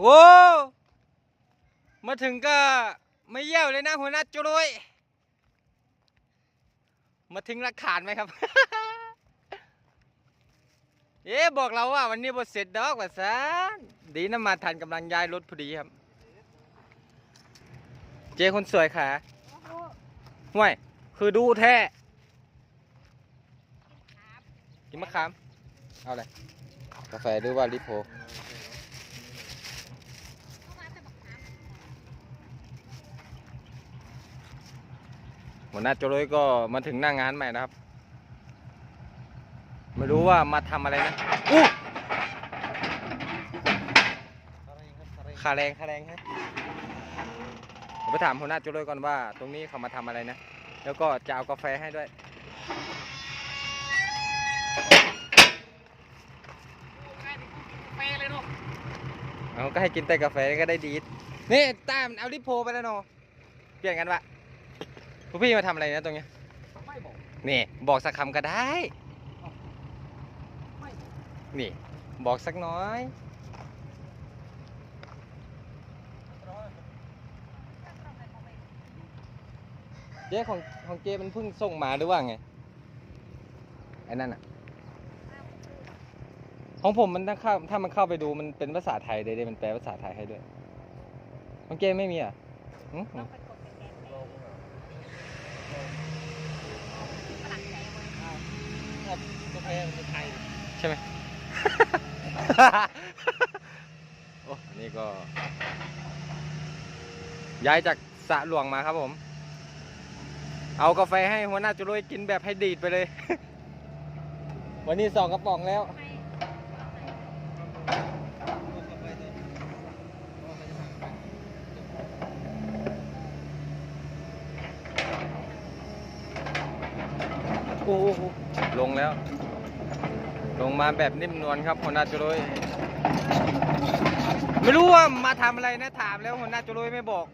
โอ้มาถึงก็ไม่เยี่ยวเลยนะหัวหน้าจุลยมาถึงรักขานไหมครับ เอ๊ะบอกเราว่าวันนี้บทเสร็จดอกว่าซะดีนะมาทันกำลังย้ายรถพอดีครับ เจ๊คนสวยขาห่วย คือดูแท้กินมะขาม เอาอะไรกาแฟหรือว่าลิโพ หัวหน้าโจโรยก็มาถึงหน้างานใหม่นะครับ ไม่รู้ว่ามาทำอะไรนะอู้ค่าแรงค่าแรงฮะผมไปถามหัวหน้าโจโรยก่อนว่า ตรงนี้เขามาทำอะไรนะ แล้วก็จะเอากาแฟให้ด้วยเปเลยเนาะเอาก็ให้กินแต่กาแฟก็ได้ดีดนี่ตามนเอาลิโพไปแล้วเนาะเปลี่ยนกันวะ พวกพี่มาทำอะไรนะตรงเนี้ยไม่บอกนี่บอกสักคำก็ได้ ไม่นี่ บอกสักน้อย เจ๊ของของเจ๊มันเพิ่งส่งมาหรือว่าไงไอ้นั่นอะ ของผมมันถ้าเข้าถ้ามันเข้าไปดูมันเป็นภาษาไทยเลยเด้มันแปลภาษาไทยให้ด้วยของเจ๊ไม่มีอะหึ ต้องไปกดแกนๆฝรั่งแซงเลย กาแฟมันเป็นไทยใช่ไหม โอ้อันนี่ก็ ย้ายจากสระหลวงมาครับผม เอากาแฟให้หัวหน้าจุลยกินแบบให้ดีดไปเลย วันนี้สองกระป๋องแล้วให้โอ้โหลงแล้วล งมาแบบนิ่มนวลครับหัวหน้าจุลยไม่รู้ว่ามาทำอะไรนะถามแล้วหัวหน้าจุลยไม่บอก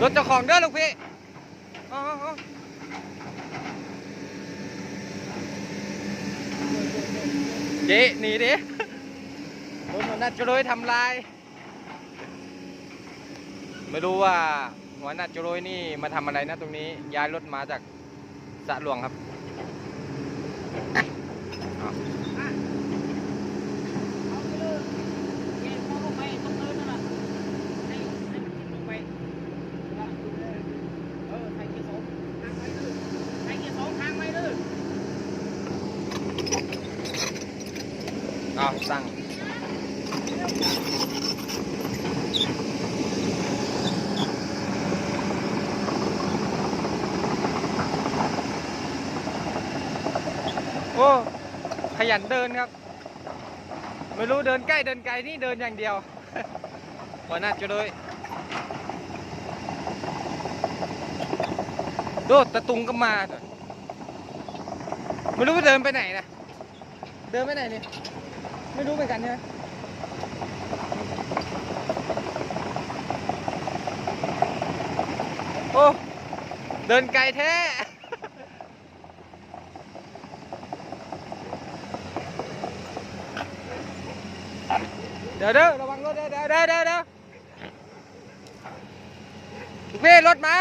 รถเจ้าของเด้อลูกพี่ เจ๊หนีดิรถหัวหน้าจุโรยทำลาย ไม่รู้ว่าหัวหน้าจุโรยนี่มาทำอะไรนะตรงนี้ย้ายรถมาจากสะหลวงครับเอา เอาไปเลยเกนเขาลงไปตรงเนินนั่นแหละให้ให้มันลงไปเออใส่เกียร์สองทางไว้ดื้อใส่เกียร์สองทางไว้ดื้อ เอาตั้ง โอ้ขยันเดินครับ ไม่รู้เดินใกล้เดินไกลนี่เดินอย่างเดียวหัวหน้าจะเลยดูตะตุงก็มาไม่รู้ว่าเดินไปไหนนะ เดินไปไหนเนี่ย ไม่รู้เหมือนกันใช่ไหม โอ้ เดินไกลแท้เดี๋ยวเด้อระวังรถเด้อเดี๋ยวเดี๋ยวเดี๋ยวเดี๋ยวทุกพี่รถมา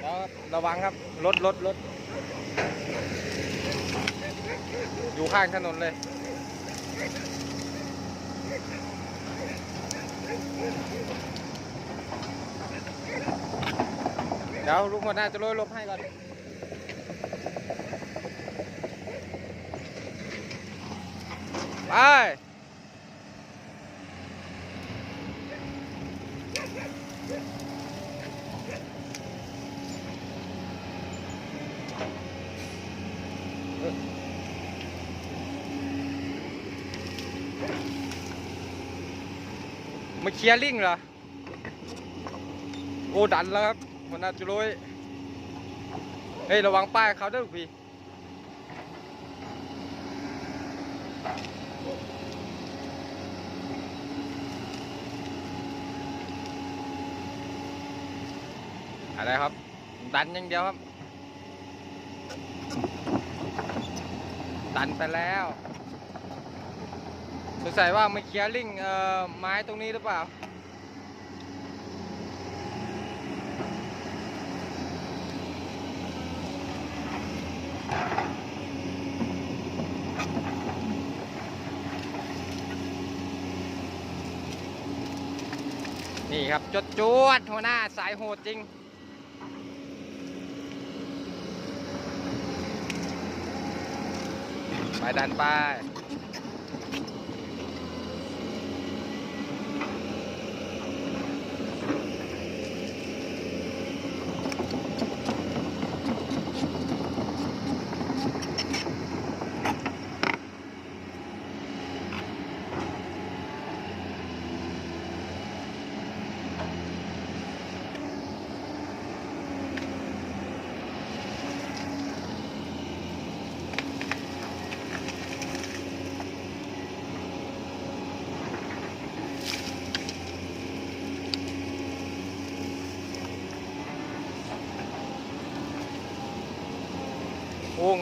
เดี๋ยวระวังครับ รถรถรถอยู่ข้างถนนเลย เดี๋ยวลุงหัวหน้าจะโรยลบให้ก่อนไป มาเคลียร์ลิงเหรอ โอ้ดันแล้วครับหัวน้าจุลุยเฮ้ยระวังป้ายเขาด้วยพี่อะไรครับ ดันยังเดียวครับ ดันไปแล้ว สงสัยว่ามาเคลียร์ลิงเอ่อไม้ตรงนี้หรือเปล่า นี่ครับจดจวดหัวหน้าสายโหดจริงไปดันไป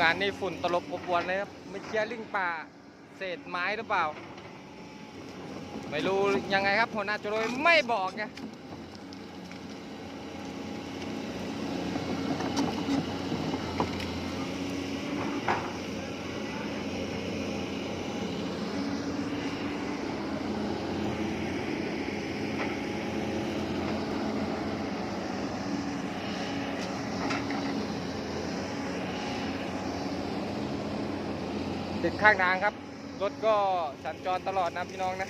งานนี่ฝุ่นตลบอบอวนเลยครับไม่เชียร์ลิงป่า เศษไม้หรือเปล่า ไม่รู้ยังไงครับหัวหน้าจุโรยไม่บอกไง ติดข้างทางครับ รถก็สัญจรตลอดนะพี่น้องนะ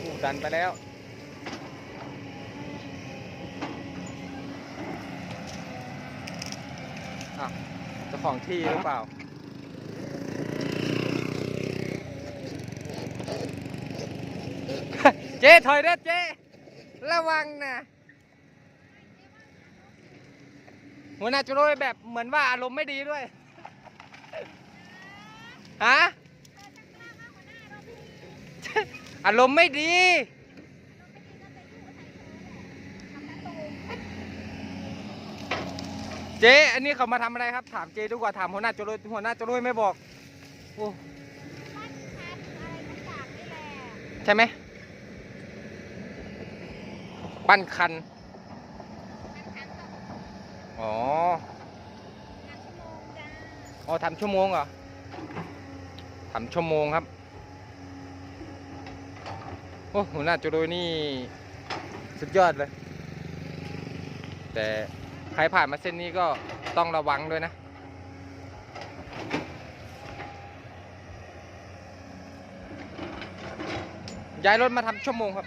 อู้ดันไปแล้ว อะเจ้าของที่หรือเปล่าเจ๊ถอยเด้อเจ๊ระวังนะหัวหน้าจุโรยแบบเหมือนว่าอารมณ์ไม่ดีด้วย ฮะอารมณ์ไม่ดี เจ๊อันนี้เขามาทำอะไรครับ ถามเจ๊ดีกว่าถามหัวหน้าจรวยหัวหน้าจรวยไม่บอกโอ้ใช่ไหมปั้นคัน อ๋อ อ๋อทำชั่วโมงเหรอ ทำชั่วโมงครับ โอ้หัวหน้าจุโรยนี่สุดยอดเลย แต่ใครผ่านมาเส้นนี้ก็ต้องระวังด้วยนะย้ายรถมาทำชั่วโมงครับ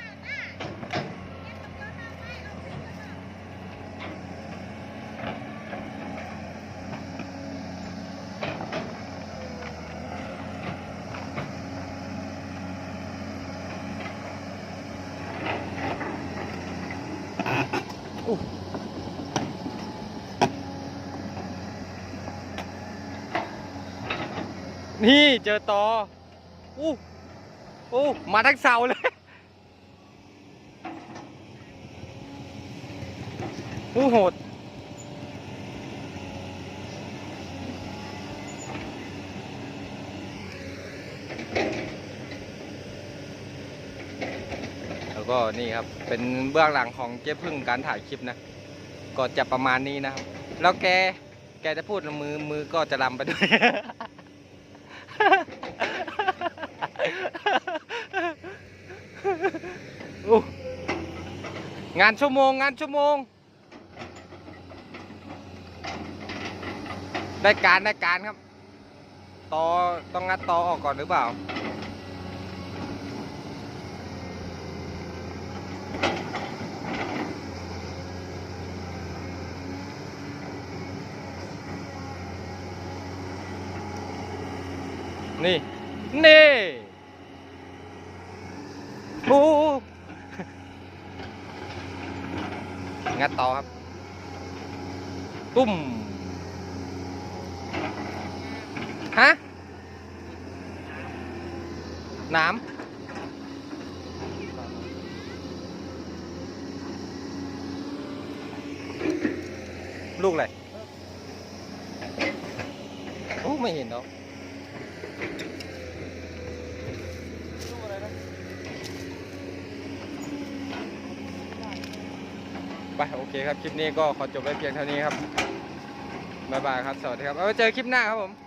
นี่เจอต่ออู้อู้มาทั้งเสาเลยอู้โหด แล้วก็นี่ครับ เป็นเบื้องหลังของเจ๊พึ่งการถ่ายคลิปนะ ก็จะประมาณนี้นะครับ แล้วแก แกจะพูดมือมือก็จะลำไปด้วย งานชั่วโมง งานชั่วโมง ได้การได้การครับตอต้องงัดตอออกก่อนหรือเปล่า นี่ นี่โอ้งัดต่อครับ ตุ้ม ฮะน้ำลูกอะไรโอ้ไม่เห็นเนาะ ไปโอเคครับ คลิปนี้ก็ขอจบไว้เพียงเท่านี้ครับ บ๊ายบายครับ สวัสดีครับ เอาไว้เจอคลิปหน้าครับผม